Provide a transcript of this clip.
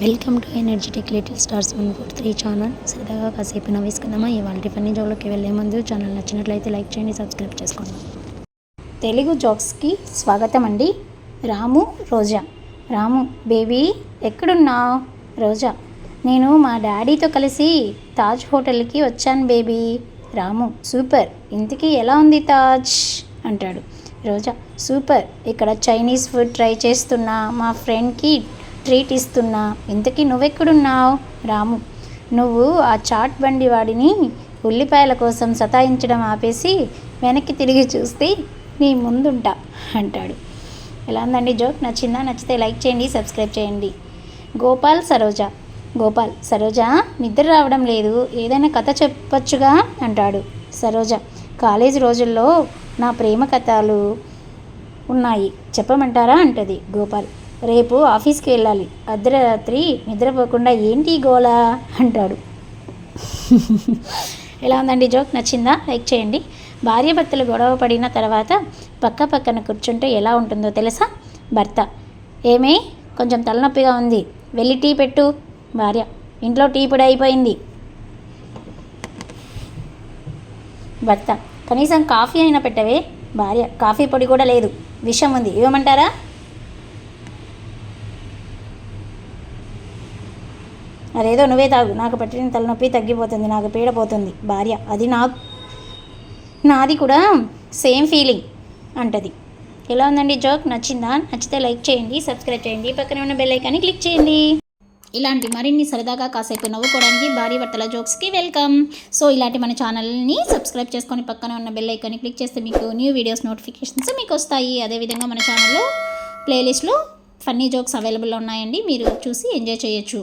Welcome to energetic little stars one four three channel. సరదాగా కాసేపు నవ్వేసుకుందామా? ఇవాళ ఫన్నీ జోలోకి వెళ్ళే ముందు ఛానల్ నచ్చినట్లయితే లైక్ చేయండి సబ్స్క్రైబ్ చేసుకోండి. తెలుగు జాబ్స్కి స్వాగతం అండి. రాము రోజా. రాము బేబీ ఎక్కడున్నావు? రోజా. నేను మా డాడీతో కలిసి తాజ్ హోటల్కి వచ్చాను బేబీ. రాము సూపర్. ఇంతకీ ఎలా ఉంది తాజ్? అంటాడు. రోజా సూపర్. ఇక్కడ చైనీస్ ఫుడ్ ట్రై చేస్తున్నా. మా ఫ్రెండ్కి ట్రీట్ ఇస్తున్నా ఇంతకీ నువ్వెక్కడున్నావు? రాము. నువ్వు ఆ చాట్ బండి వాడిని ఉల్లిపాయల కోసం సతాయించడం ఆపేసి వెనక్కి తిరిగి చూస్తే నీ ముందుంటా అంటాడు. ఎలా ఉందండి జోక్? నచ్చిందా? నచ్చితే లైక్ చేయండి సబ్స్క్రైబ్ చేయండి. గోపాల్ సరోజ. గోపాల్ సరోజ నిద్ర రావడం లేదు. ఏదైనా కథ చెప్పొచ్చుగా అంటాడు సరోజ. కాలేజీ రోజుల్లో నా ప్రేమ కథలు ఉన్నాయి. చెప్పమంటారా? అంటది గోపాల్. రేపు ఆఫీస్కి వెళ్ళాలి. అర్ధరాత్రి నిద్రపోకుండా ఏంటి ఈ గోలా? అంటాడు. ఎలా ఉందండి జోక్? నచ్చిందా? లైక్ చేయండి. భార్యాభర్తలు గొడవ పడిన తర్వాత పక్క పక్కన కూర్చుంటే ఎలా ఉంటుందో తెలుసా? భర్త ఏమే? కొంచెం తలనొప్పిగా ఉంది. వెళ్ళి టీ పెట్టు. భార్య ఇంట్లో టీ పొడి అయిపోయింది. భర్త కనీసం కాఫీ అయినా పెట్టవే. భార్య కాఫీ పొడి కూడా లేదు. విషం ఉంది. ఇవ్వమంటారా? అదేదో నువ్వే తాగు. నాకు పట్టిన తలనొప్పి తగ్గిపోతుంది. నాకు పీడ పోతుంది. భార్య అది నా నాది కూడా సేమ్ ఫీలింగ్ అంటది. ఎలా ఉందండి జోక్? నచ్చిందా? నచ్చితే లైక్ చేయండి సబ్స్క్రైబ్ చేయండి. పక్కన ఉన్న బెల్ ఐకాన్ని క్లిక్ చేయండి. ఇలాంటి మరిన్ని సరదాగా కాసేపు నవ్వుకోవడానికి భార్య భర్తల జోక్స్కి వెల్కమ్. సో ఇలాంటి మన ఛానల్ని సబ్స్క్రైబ్ చేసుకొని పక్కన ఉన్న బెల్ ఐకాన్ని క్లిక్ చేస్తే మీకు న్యూ వీడియోస్ నోటిఫికేషన్స్ మీకు వస్తాయి. అదేవిధంగా మన ఛానల్లో ప్లేలిస్ట్లో ఫన్నీ జోక్స్ అవైలబుల్లో ఉన్నాయండి. మీరు చూసి ఎంజాయ్ చేయొచ్చు.